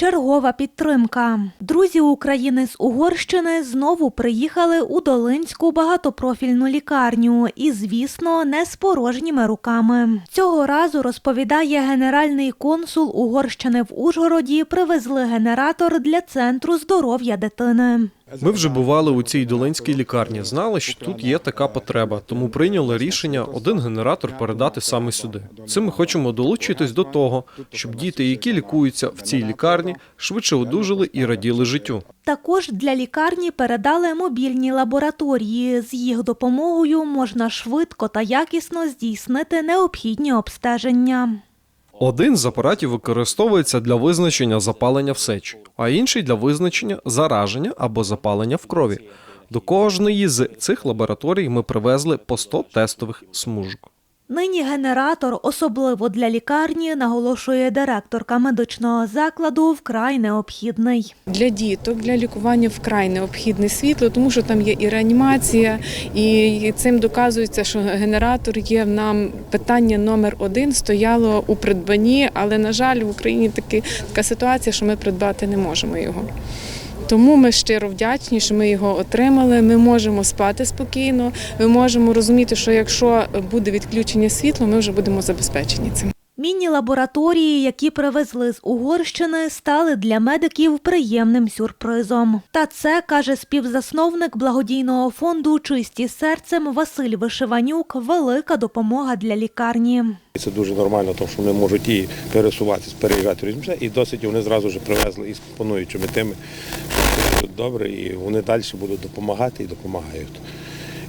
Чергова підтримка. Друзі України з Угорщини знову приїхали у Долинську багатопрофільну лікарню і, звісно, не з порожніми руками. Цього разу розповідає генеральний консул Угорщини в Ужгороді. Привезли генератор для центру здоров'я дитини. Ми вже бували у цій долинській лікарні, знали, що тут є така потреба, тому прийняли рішення один генератор передати саме сюди. Цим ми хочемо долучитись до того, щоб діти, які лікуються в цій лікарні, швидше одужали і раділи життю. Також для лікарні передали мобільні лабораторії. З їх допомогою можна швидко та якісно здійснити необхідні обстеження. Один з апаратів використовується для визначення запалення в сечі, а інший для визначення зараження або запалення в крові. До кожної з цих лабораторій ми привезли по 100 тестових смужок. Нині генератор, особливо для лікарні, наголошує директорка медичного закладу, вкрай необхідний. Для діток для лікування вкрай необхідне світло, тому що там є і реанімація, і цим доказується, що генератор є нам питання номер один стояло у придбанні, але на жаль, в Україні таки така ситуація, що ми придбати не можемо його. Тому ми щиро вдячні, що ми його отримали. Ми можемо спати спокійно. Ми можемо розуміти, що якщо буде відключення світла, ми вже будемо забезпечені цим. Міні-лабораторії, які привезли з Угорщини, стали для медиків приємним сюрпризом. Та це каже співзасновник благодійного фонду Чисті серцем Василь Вишиванюк. Велика допомога для лікарні. Це дуже нормально, тому що вони можуть і пересуватися, переїжджати різні місця, і досить вони зразу ж привезли із компонуючими тими, що добре, і вони далі будуть допомагати і допомагають.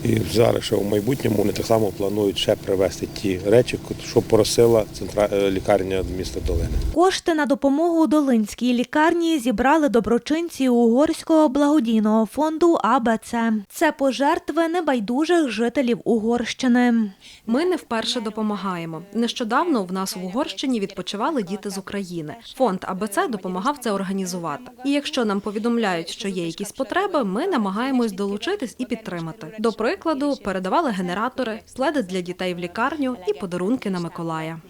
І зараз ще в майбутньому вони так само планують ще привезти ті речі, що просила центра... е, лікарня міста Долини. Кошти на допомогу Долинській лікарні зібрали доброчинці угорського благодійного фонду АБЦ. Це пожертви небайдужих жителів Угорщини. Ми не вперше допомагаємо. Нещодавно в нас в Угорщині відпочивали діти з України. Фонд АБЦ допомагав це організувати. І якщо нам повідомляють, що є якісь потреби, ми намагаємось долучитись і підтримати. До прикладу, передавали генератори, пледи для дітей в лікарню і подарунки на Миколая.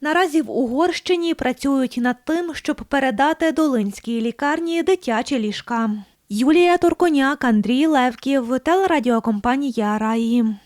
Наразі в Угорщині працюють над тим, щоб передати Долинській лікарні дитячі ліжка. Юлія Турконяк, Андрій Левків, телерадіокомпанія Раї.